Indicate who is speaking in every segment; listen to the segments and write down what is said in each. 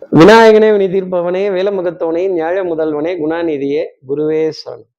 Speaker 1: விநாயகனே வினி தீர்ப்பவனே வேலமுகத்தவனே ஞாழ முதல்வனே குணாநிதியே குருவே சரணம்.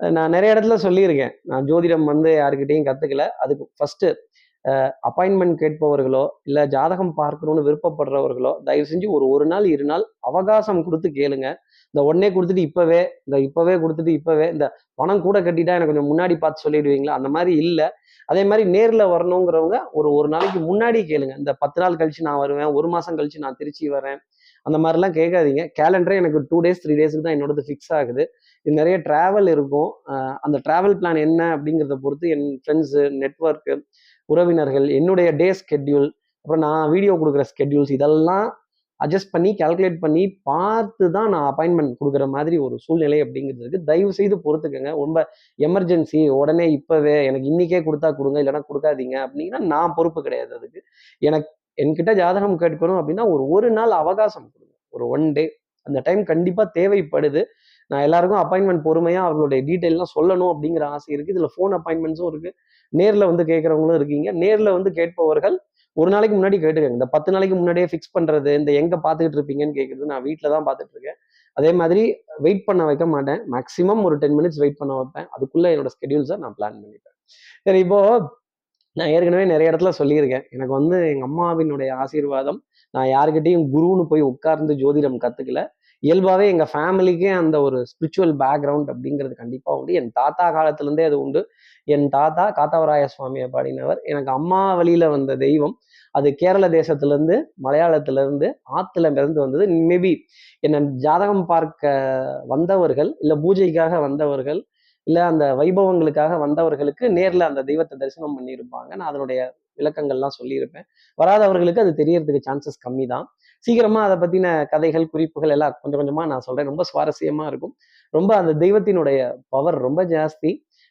Speaker 1: நான் நிறைய இடத்துல சொல்லியிருக்கேன். நான் ஜோதிடம் வந்து யாருக்கிட்டையும் கத்துக்கல. அதுக்கு ஃபர்ஸ்ட் அப்பாயின்மெண்ட் கேட்பவர்களோ இல்ல ஜாதகம் பார்க்கணும்னு விருப்பப்படுறவர்களோ தயவு செஞ்சு ஒரு ஒரு நாள் இரு நாள் அவகாசம் கொடுத்து கேளுங்க. இந்த உடனே கொடுத்துட்டு இப்பவே இந்த இப்பவே கொடுத்துட்டு இப்பவே இந்த பணம் கூட கட்டிட்டா எனக்கு கொஞ்சம் முன்னாடி பார்த்து சொல்லிடுவீங்களா? அந்த மாதிரி இல்லை. அதே மாதிரி நேரில் வரணுங்கிறவங்க ஒரு ஒரு நாளைக்கு முன்னாடி கேளுங்க. இந்த பத்து நாள் கழிச்சு நான் வருவேன் ஒரு மாசம் கழிச்சு நான் திருச்சி வரேன் அந்த மாதிரிலாம் கேட்காதீங்க. கேலண்டரே எனக்கு டூ டேஸ் த்ரீ டேஸுக்கு தான் என்னோடது ஃபிக்ஸ் ஆகுது. இது நிறைய டிராவல் இருக்கும். அந்த டிராவல் பிளான் என்ன அப்படிங்கிறத பொறுத்து என் ஃப்ரெண்ட்ஸு நெட்ஒர்க்கு உறவினர்கள் என்னுடைய டே ஸ்கெட்யூல் அப்புறம் நான் வீடியோ கொடுக்குற ஸ்கெட்யூல்ஸ் இதெல்லாம் அட்ஜஸ்ட் பண்ணி கால்குலேட் பண்ணி பார்த்து தான் நான் அப்பாயின்மெண்ட் கொடுக்குற மாதிரி ஒரு சூழ்நிலை அப்படிங்கிறது இருக்கு. தயவு செய்து பொறுத்துக்கங்க. ரொம்ப எமர்ஜென்சி உடனே இப்பவே எனக்கு இன்னைக்கே கொடுத்தா கொடுங்க இல்லைன்னா கொடுக்காதீங்க அப்படின்னா நான் பொறுப்பு கிடையாது அதுக்கு. எனக்கு என்கிட்ட ஜாதகம் கேட்கணும் அப்படின்னா ஒரு ஒரு நாள் அவகாசம் கொடுங்க. ஒரு ஒன் டே அந்த டைம் கண்டிப்பாக தேவைப்படுது. நான் எல்லாருக்கும் அப்பாயின்மெண்ட் பொறுமையாக அவர்களுடைய டீட்டெயிலாம் சொல்லணும் அப்படிங்கிற ஆசை இருக்குது இதில் ஃபோன் அப்பாயின்மெண்ட்ஸும் இருக்குது நேரில் வந்து கேட்குறவங்களும் இருக்கீங்க. நேரில் வந்து கேட்பவர்கள் ஒரு நாளைக்கு முன்னாடி கேட்டுக்கங்க இந்த பத்து நாளைக்கு முன்னாடியே ஃபிக்ஸ் பண்றது இந்த எங்க பார்த்துக்கிட்டு இருப்பீங்கன்னு கேட்கறது நான் வீட்டில் தான் பார்த்துட்டு இருக்கேன் அதே மாதிரி வெயிட் பண்ண வைக்க மாட்டேன். மேக்ஸிமம் ஒரு டென் மினிட்ஸ் வெயிட் பண்ண வைப்பேன். அதுக்குள்ள என்னோட ஸ்கெடியூல்ஸை நான் பிளான் பண்ணிப்பேன். சரி இப்போ நான் ஏற்கனவே நிறைய இடத்துல சொல்லியிருக்கேன். எனக்கு வந்து எங்க அம்மாவினுடைய ஆசீர்வாதம் நான் யாருக்கிட்டையும் குருன்னு போய் உட்கார்ந்து ஜோதிடம் கத்துக்கல. இயல்பாகவே எங்கள் ஃபேமிலிக்கே அந்த ஒரு ஸ்பிரிச்சுவல் பேக்ரவுண்ட் அப்படிங்கிறது கண்டிப்பாக உண்டு. என் தாத்தா காலத்துலேருந்தே அது உண்டு. என் தாத்தா காத்தவராய சுவாமியை பாடினவர். எனக்கு அம்மா வழியில் வந்த தெய்வம். அது கேரள தேசத்துலேருந்து மலையாளத்துலேருந்து ஆற்றுல இருந்து வந்தது. மேபி என்னை ஜாதகம் பார்க்க வந்தவர்கள் இல்லை பூஜைக்காக வந்தவர்கள் இல்லை அந்த வைபவங்களுக்காக வந்தவர்களுக்கு நேரில் அந்த தெய்வத்தை தரிசனம் பண்ணியிருப்பாங்க. நான் அதனுடைய விளக்கங்கள்லாம் சொல்லியிருப்பேன். வராதவர்களுக்கு அது தெரியறதுக்கு சான்சஸ் கம்மி தான் சீக்கிரமா அதை பத்தின கதைகள் குறிப்புகள் எல்லாம் கொஞ்சம் கொஞ்சமா நான் சொல்றேன். ரொம்ப சுவாரஸ்யமா இருக்கும். ரொம்ப அந்த தெய்வத்தினுடைய பவர் ரொம்ப ஜாஸ்தி.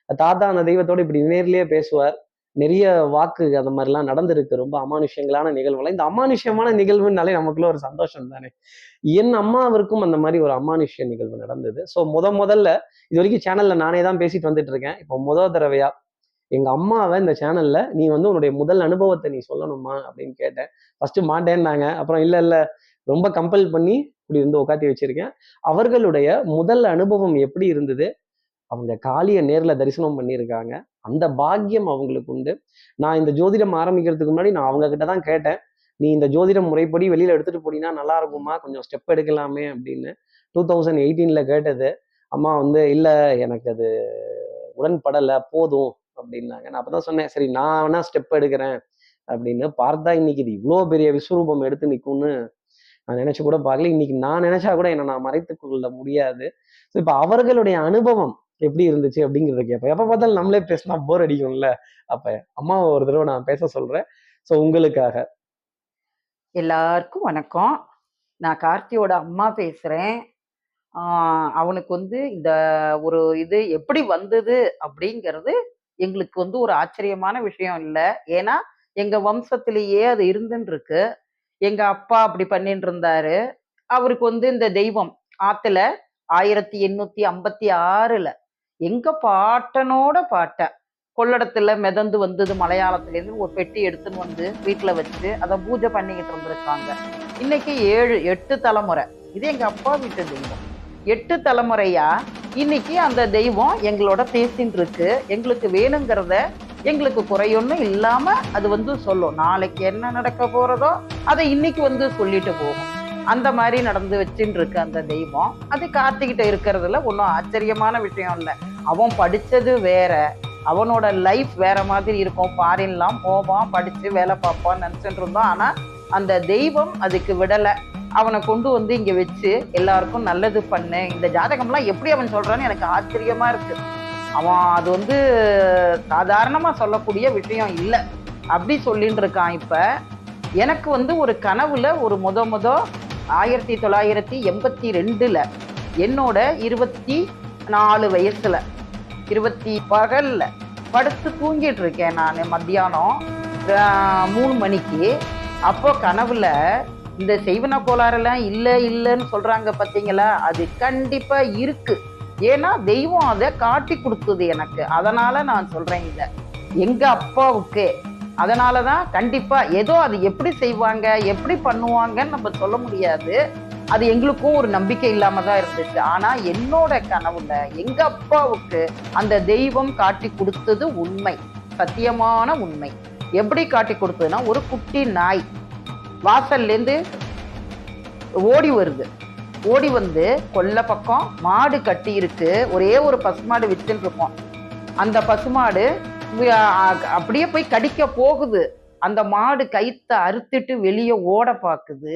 Speaker 1: தாத்தா அந்த தெய்வத்தோட இப்படி நேர்லயே பேசுவார். நிறைய வாக்கு அந்த மாதிரிலாம் நடந்திருக்கு. ரொம்ப அமானுஷ்யங்களான நிகழ்வுகள் இந்த அமானுஷ்யமான நிகழ்வுனாலே நமக்குள்ள ஒரு சந்தோஷம் தானே. என் அம்மாவிற்கும் அந்த மாதிரி ஒரு அமானுஷ்ய நிகழ்வு நடந்தது. ஸோ முத முதல்ல இது வரைக்கும் சேனல்ல நானே தான் பேசிட்டு வந்துட்டு இருக்கேன். இப்போ முத தடவையா எங்க அம்மாவை இந்த சேனல்ல நீ வந்து உன்னுடைய முதல் அனுபவத்தை நீ சொல்லணுமா அப்படின்னு கேட்டேன். ஃபர்ஸ்ட் மாட்டேன்னாங்க. அப்புறம் இல்ல இல்ல. ரொம்ப கம்பல் பண்ணி இப்படி இருந்து உட்காத்தி வச்சிருக்கேன். அவர்களுடைய முதல் அனுபவம் எப்படி இருந்தது? அவங்க காளியை நேரில் தரிசனம் பண்ணியிருக்காங்க. அந்த பாக்கியம் அவங்களுக்கு உண்டு. நான் இந்த ஜோதிடம் ஆரம்பிக்கிறதுக்கு முன்னாடி நான் அவங்க கிட்ட தான் கேட்டேன். நீ இந்த ஜோதிடம் முறைப்படி வெளியில் எடுத்துகிட்டு போனீங்கன்னா நல்லா இருக்குமா? கொஞ்சம் ஸ்டெப் எடுக்கலாமே அப்படின்னு. டூ தௌசண்ட் எயிட்டீனில் கேட்டது. அம்மா வந்து இல்லை எனக்கு அது உடன்படலை. போதும். அப்படின்னாங்க. நான் அப்பதான் சொன்னேன் சரி நான் வேணா ஸ்டெப் எடுக்கிறேன் அப்படின்னு. பார்த்தா இன்னைக்கு இது இவ்வளோ பெரிய விஸ்வரூபம் எடுத்து நிற்கும்னு நான் நினைச்சு கூட பார்க்கல. இன்னைக்கு நான் நினைச்சா கூட என்னை நான் மறைத்து கொள்ள முடியாது. ஸோ இப்போ அவர்களுடைய அனுபவம் எப்படி இருந்துச்சு அப்படிங்கிறத கேட்பேன் எப்போ பார்த்தாலும் நம்மளே பேசினா போர் அடிக்கும்ல. அப்ப அம்மாவை ஒரு தடவை நான் பேச சொல்றேன். ஸோ உங்களுக்காக.
Speaker 2: எல்லாருக்கும் வணக்கம். நான் கார்த்தியோட அம்மா பேசுறேன். அவனுக்கு வந்து இந்த ஒரு இது எப்படி வந்தது அப்படிங்கிறது எங்களுக்கு வந்து ஒரு ஆச்சரியமான விஷயம் இல்லை. ஏன்னா எங்க வம்சத்திலேயே அது இருந்துன்னு இருக்கு எங்க அப்பா அப்படி பண்ணிட்டு இருந்தாரு அவருக்கு வந்து இந்த தெய்வம் ஆத்துல ஆயிரத்தி எண்ணூத்தி ஐம்பத்தி ஆறுல எங்க பாட்டனோட பாட்ட கொள்ளடத்துல மிதந்து வந்தது மலையாளத்திலேருந்து ஒரு பெட்டி எடுத்துன்னு வந்து வீட்டுல வச்சு அதை பூஜை பண்ணிக்கிட்டு இருந்திருக்காங்க. இன்னைக்கு ஏழு எட்டு தலைமுறை. இது எங்க அப்பா வீட்டு தெய்வம். எட்டு தலைமுறையா இன்னைக்கு அந்த தெய்வம் எங்களோட பேசின்னு இருக்கு எங்களுக்கு வேணுங்கிறத எங்களுக்கு குறையொன்னு இல்லாம அது வந்து சொல்லும். நாளைக்கு என்ன நடக்க போறதோ அதை இன்னைக்கு வந்து சொல்லிட்டு போகும். அந்த மாதிரி நடந்து வச்சுட்டு இருக்கு அந்த தெய்வம். அது கார்த்திகிட்ட இருக்கிறதுல ஒன்றும் ஆச்சரியமான விஷயம் இல்லை. அவன் படித்தது வேற. அவனோட லைஃப் வேற மாதிரி இருக்கும். ஃபாரின்லாம் போவான் படித்து வேலை பார்ப்பான்னு நினச்சிட்டு இருந்தோம் ஆனால் அந்த தெய்வம் அதுக்கு விடலை. அவனை கொண்டு வந்து இங்க வச்சு எல்லாருக்கும் நல்லது பண்ணு. இந்த ஜாதகம்லாம் எப்படி அவன் சொல்றான்னு எனக்கு ஆச்சரியமா இருக்கு. அவன் அது வந்து சாதாரணமா சொல்லக்கூடிய விஷயம் இல்லை. அப்படி சொல்லிட்டு இருக்கான் இப்ப. எனக்கு வந்து ஒரு கனவுல ஒரு முத முத ஆயிரத்தி தொள்ளாயிரத்தி எண்பத்தி ரெண்டுல என்னோட இருபத்தி நாலு வயசுல இருபத்தி பகல்ல படுத்து தூங்கிட்டு இருக்கேன் நான் மத்தியானம் மூணு மணிக்கு. அப்போ கனவுல இந்த செய்வன கோளாறுலாம் இல்லை இல்லைன்னு சொல்றாங்க பார்த்தீங்களா? அது கண்டிப்பா இருக்கு. ஏன்னா தெய்வம் அதை காட்டி கொடுத்தது எனக்கு. அதனால நான் சொல்றேன் இதை. எங்க அப்பாவுக்கு. அதனால தான் கண்டிப்பா ஏதோ அது எப்படி செய்வாங்க எப்படி பண்ணுவாங்கன்னு நம்ம சொல்ல முடியாது. அது எங்களுக்கும் ஒரு நம்பிக்கை இல்லாம தான் இருந்துச்சு. ஆனா என்னோட கனவுல எங்க அப்பாவுக்கு அந்த தெய்வம் காட்டி கொடுத்தது உண்மை. சத்தியமான உண்மை. எப்படி காட்டி கொடுத்ததுன்னா ஒரு குட்டி நாய். வாசல்ல இருந்து ஓடி வருது. ஓடி வந்து கொல்லை பக்கம் மாடு கட்டி இருக்கு. ஒரே ஒரு பசுமாடு வித்துன்னு இருக்கும். அந்த பசுமாடு அப்படியே போய் கடிக்க போகுது. அந்த மாடு கைத்தை அறுத்துட்டு வெளியே ஓட பாக்குது.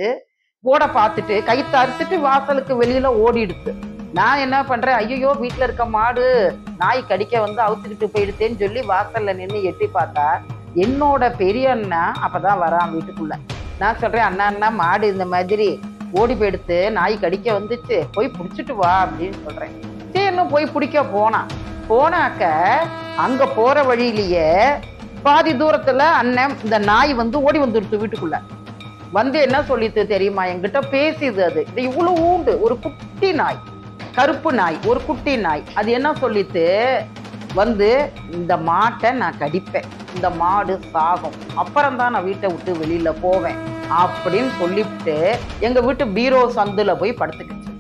Speaker 2: ஓட பார்த்துட்டு கைத்தை அறுத்துட்டு வாசலுக்கு வெளியில ஓடிடுது. நான் என்ன பண்றேன்? ஐயோ வீட்டுல இருக்க மாடு நாய் கடிக்க வந்து அவுத்துக்கிட்டு போயிடுத்தேன்னு சொல்லி வாசல்ல நின்று எட்டி பார்த்தா என்னோட பெரிய அண்ணன் அப்பதான் வரான் வீட்டுக்குள்ள. நான் சொல்றேன் அண்ணா அண்ணா மாடு இந்த மாதிரி ஓடி போயிடுத்து நாய் கடிக்க வந்துச்சு போய் பிடிச்சிட்டு வா அப்படின்னு சொல்றேன். சரின்னு போய் பிடிக்க போனான். போனாக்க அங்க போற வழியிலேயே பாதி தூரத்துல அண்ணன் இந்த நாய் வந்து ஓடி வந்துடுத்து வீட்டுக்குள்ள. வந்து என்ன சொல்லித்து தெரியுமா? என்கிட்ட பேசிது அது. இது இவ்வளவு ஊண்டு. ஒரு குட்டி நாய். கருப்பு நாய். ஒரு குட்டி நாய். அது என்ன சொல்லித்து? வந்து இந்த மாட்டை நான் கடிப்பேன். இந்த மாடு சாகும். அப்புறம் தான் நான் வீட்டை விட்டு வெளியில போவேன் அப்படின்னு சொல்லிவிட்டு எங்க வீட்டு பீரோ சந்துல போய் படுத்துக்கிச்சு.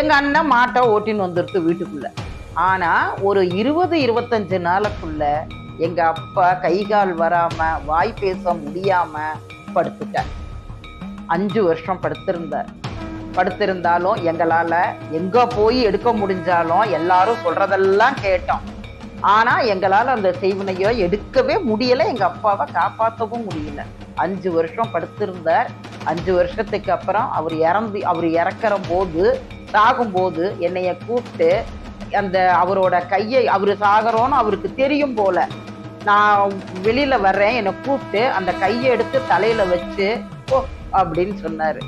Speaker 2: எங்க அண்ணன் மாட்டை ஓட்டின்னு வந்துடுது வீட்டுக்குள்ள. ஆனா ஒரு இருபது இருபத்தஞ்சு நாளுக்குள்ள எங்க அப்பா கை கால் வராம வாய் பேச முடியாம படுத்துட்டார். அஞ்சு வருஷம் படுத்திருந்தார். படுத்திருந்தாலும் எங்களால எங்க போய் எடுக்க முடிஞ்சாலும் எல்லாரும் சொல்றதெல்லாம் கேட்டோம். ஆனா எங்களால் அந்த செய்வினையோ எடுக்கவே முடியல. எங்க அப்பாவை காப்பாற்றவும் முடியல. அஞ்சு வருஷம் படுத்திருந்தார். அஞ்சு வருஷத்துக்கு அப்புறம் அவர் இறந்து அவர் இறக்குற போது சாகும்போது என்னைய கூப்பிட்டு அந்த அவரோட கையை அவர் சாகிறோன்னு அவருக்கு தெரியும் போல நான் வெளியில வர்றேன் என்னை கூப்பிட்டு அந்த கையை எடுத்து தலையில வச்சு ஓ அப்படின்னு சொன்னாரு.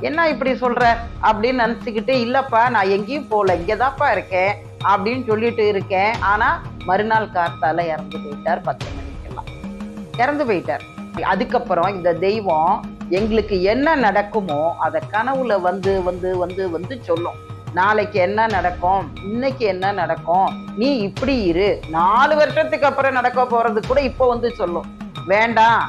Speaker 2: என்ன இப்படி சொல்ற? அப்படின்னு நினச்சிக்கிட்டு இல்லப்பா நான் எங்கேயும் போகல. இங்கதான்ப்பா இருக்கேன் அப்படின்னு சொல்லிட்டு இருக்கேன். ஆனா மறுநாள் காத்தால இறந்து போயிட்டார் பத்து மணிக்கெல்லாம். இறந்து போயிட்டார். அதுக்கப்புறம் இந்த தெய்வம் எங்களுக்கு என்ன நடக்குமோ அதை கனவுல வந்து வந்து வந்து வந்து சொல்லும். நாளைக்கு என்ன நடக்கும்? இன்னைக்கு என்ன நடக்கும்? நீ இப்படி இரு. நாலு வருஷத்துக்கு அப்புறம் நடக்க போறது கூட இப்போ வந்து சொல்லும். வேண்டாம்.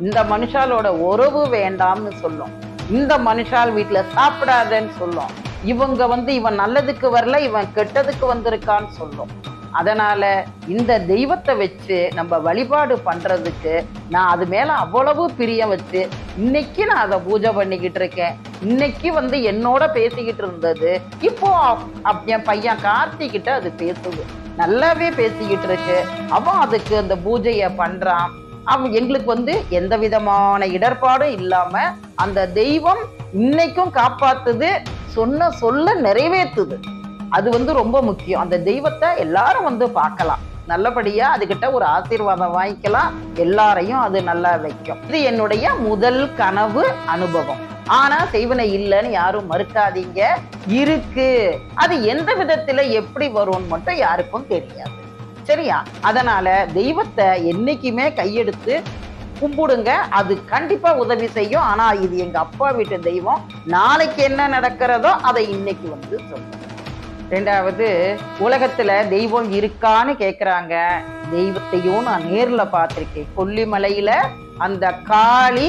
Speaker 2: இந்த மனுஷாலோட உறவு வேண்டாம்னு சொல்லும். இந்த மனுஷால் வீட்டில் சாப்பிடாதன்னு சொல்லும். இவங்க வந்து இவன் நல்லதுக்கு வரல இவன் கெட்டதுக்கு வந்திருக்கான்னு சொல்லும். அதனால இந்த தெய்வத்தை வச்சு நம்ம வழிபாடு பண்றதுக்கு நான் அது மேல அவ்வளவு பிரியம் வச்சு இன்னைக்கு நான் அதை பூஜை பண்ணிக்கிட்டு இருக்கேன். இன்னைக்கு வந்து என்னோட பேசிக்கிட்டு இருந்தது. இப்போ என் பையன் கார்த்திகிட்ட அது பேசுது. நல்லாவே பேசிக்கிட்டு இருக்கு. அவன் அதுக்கு அந்த பூஜையை பண்றான். அவன் எங்களுக்கு வந்து எந்த விதமான இடர்பாடும் இல்லாம அந்த தெய்வம் இன்னைக்கும் காப்பாத்துது. சொன்ன சொல்ல நிறைவேத்துது. அது வந்து ரொம்ப முக்கியம். அந்த தெய்வத்தை எல்லாரும் வந்து பார்க்கலாம். நல்லபடியா அதுகிட்ட ஒரு ஆசீர்வாதம் வாங்கிக்கலாம். எல்லாரையும் அது நல்லா வைக்கும். இது என்னுடைய முதல் கனவு அனுபவம். ஆனா செய்வனை இல்லைன்னு யாரும் மறுக்காதீங்க. இருக்கு. அது எந்த விதத்துல எப்படி வரும்னு மட்டும் யாருக்கும் தெரியாது. சரியா? அதனால தெய்வத்தை என்னைக்குமே கையெடுத்து கும்பிடுங்க. அது கண்டிப்பா உதவி செய்யும். ஆனா இது எங்க அப்பா வீட்டு தெய்வம். நாளைக்கு என்ன நடக்கிறதோ அதை இன்னைக்கு வந்து சொல்லுங்க ரெண்டாவது உலகத்துல தெய்வம் இருக்கான்னு கேக்குறாங்க. தெய்வத்தையும் நான் நேர்ல பார்த்திருக்கேன். கொல்லிமலையில அந்த காளி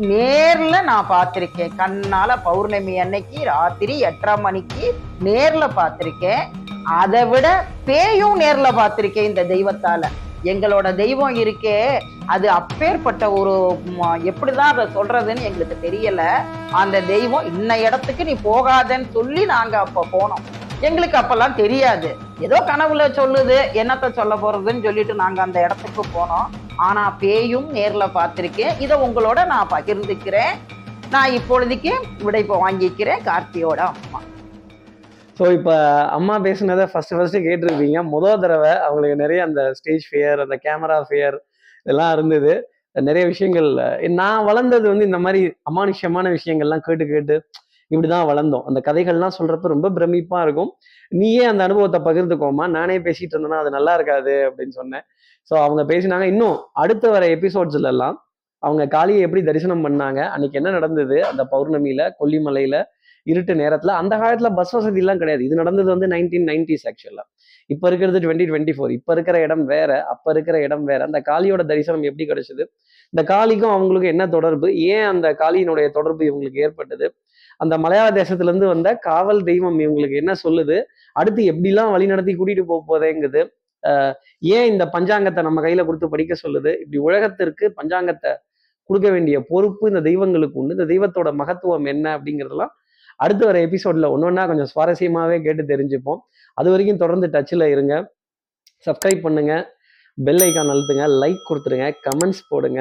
Speaker 2: நேர்ல நான் பார்த்திருக்கேன். கண்ணால பௌர்ணமி அன்னைக்கு ராத்திரி எட்டரை மணிக்கு நேர்ல பார்த்திருக்கேன். அதை விட பேயும் நேர்ல பார்த்திருக்கேன் இந்த தெய்வத்தால. எங்களோட தெய்வம் இருக்கே. அது அப்பேற்பட்ட ஒரு எப்படிதான் அதை சொல்றதுன்னு எங்களுக்கு தெரியல. அந்த தெய்வம் இன்ன இடத்துக்கு நீ போகாதன்னு சொல்லி நாங்க அப்ப போனோம். எங்களுக்கு அப்பெல்லாம் தெரியாது. ஏதோ கனவுல சொல்லுது என்னத்த சொல்ல போறதுன்னு சொல்லிட்டு நாங்க அந்த இடத்துக்கு போனோம். ஆனா பேயும் நேர்ல பார்த்திருக்கேன். இதை உங்களோட நான் பகிர்ந்துக்கிறேன். நான் இப்பொழுதைக்கு விடை வாங்கிக்கிறேன் கார்த்தியோட அம்மா.
Speaker 1: ஸோ இப்போ அம்மா பேசுனதை ஃபஸ்ட்டு ஃபஸ்ட்டு கேட்டிருப்பீங்க. முதல் தடவை அவங்களுக்கு நிறைய அந்த ஸ்டேஜ் ஃபியர் அந்த கேமரா ஃபியர் இதெல்லாம் இருந்தது. நிறைய விஷயங்கள் நான் வளர்ந்தது வந்து இந்த மாதிரி அமானுஷ்யமான விஷயங்கள்லாம் கேட்டு கேட்டு இப்படிதான் வளர்ந்தோம். அந்த கதைகள்லாம் சொல்றப்ப ரொம்ப பிரமிப்பா இருக்கும். நீயே அந்த அனுபவத்தை பகிர்ந்துக்கோமா நானே பேசிட்டு இருந்தேன்னா அது நல்லா இருக்காது அப்படின்னு சொன்னேன். ஸோ அவங்க பேசினாங்க. இன்னும் அடுத்த வர எபிசோட்ஸ்ல எல்லாம் அவங்க காளியை எப்படி தரிசனம் பண்ணாங்க அன்னைக்கு என்ன நடந்தது அந்த பௌர்ணமியில கொல்லிமலையில இருட்டு நேரத்துல அந்த காலத்துல பஸ் வசதி எல்லாம் கிடையாது. இது நடந்தது வந்து நைன்டீன் நைன்டிஸ் ஆக்சுவலா இப்ப இருக்கிறது டுவெண்ட்டி டுவெண்ட்டி ஃபோர் இப்ப இருக்கிற இடம் வேற அப்ப இருக்கிற இடம் வேற. அந்த காளியோட தரிசனம் எப்படி கிடைச்சது? இந்த காளிக்கும் அவங்களுக்கும் என்ன தொடர்பு? ஏன் அந்த காளியினுடைய தொடர்பு இவங்களுக்கு ஏற்பட்டது? அந்த மலையாள தேசத்திலேருந்து வந்த காவல் தெய்வம் இவங்களுக்கு என்ன சொல்லுது? அடுத்து எப்படிலாம் வழி நடத்தி கூட்டிகிட்டு போக போதேங்குது ஏன் இந்த பஞ்சாங்கத்தை நம்ம கையில் கொடுத்து படிக்க சொல்லுது? இப்படி உலகத்திற்கு பஞ்சாங்கத்தை கொடுக்க வேண்டிய பொறுப்பு இந்த தெய்வங்களுக்கு உண்டு. இந்த தெய்வத்தோட மகத்துவம் என்ன அப்படிங்கிறதெல்லாம் அடுத்து வர எபிசோட்டில் ஒன்று ஒன்றா கொஞ்சம் சுவாரஸ்யமாகவே கேட்டு தெரிஞ்சுப்போம். அது வரைக்கும் தொடர்ந்து டச்சில் இருங்க. சப்ஸ்கிரைப் பண்ணுங்கள் பெல் ஐக்கான் அழுத்துங்க. லைக் கொடுத்துருங்க. கமெண்ட்ஸ் போடுங்க.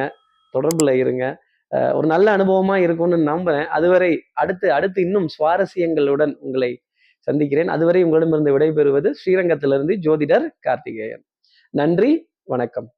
Speaker 1: தொடர்பில் இருங்க. ஒரு நல்ல அனுபவமா இருக்கும்னு நம்புறேன். அதுவரை அடுத்து அடுத்து இன்னும் சுவாரஸ்யங்களுடன் உங்களை சந்திக்கிறேன். அதுவரை உங்களிடமிருந்து விடைபெறுவது ஸ்ரீரங்கத்திலிருந்து ஜோதிடர் கார்த்திகேயன். நன்றி வணக்கம்.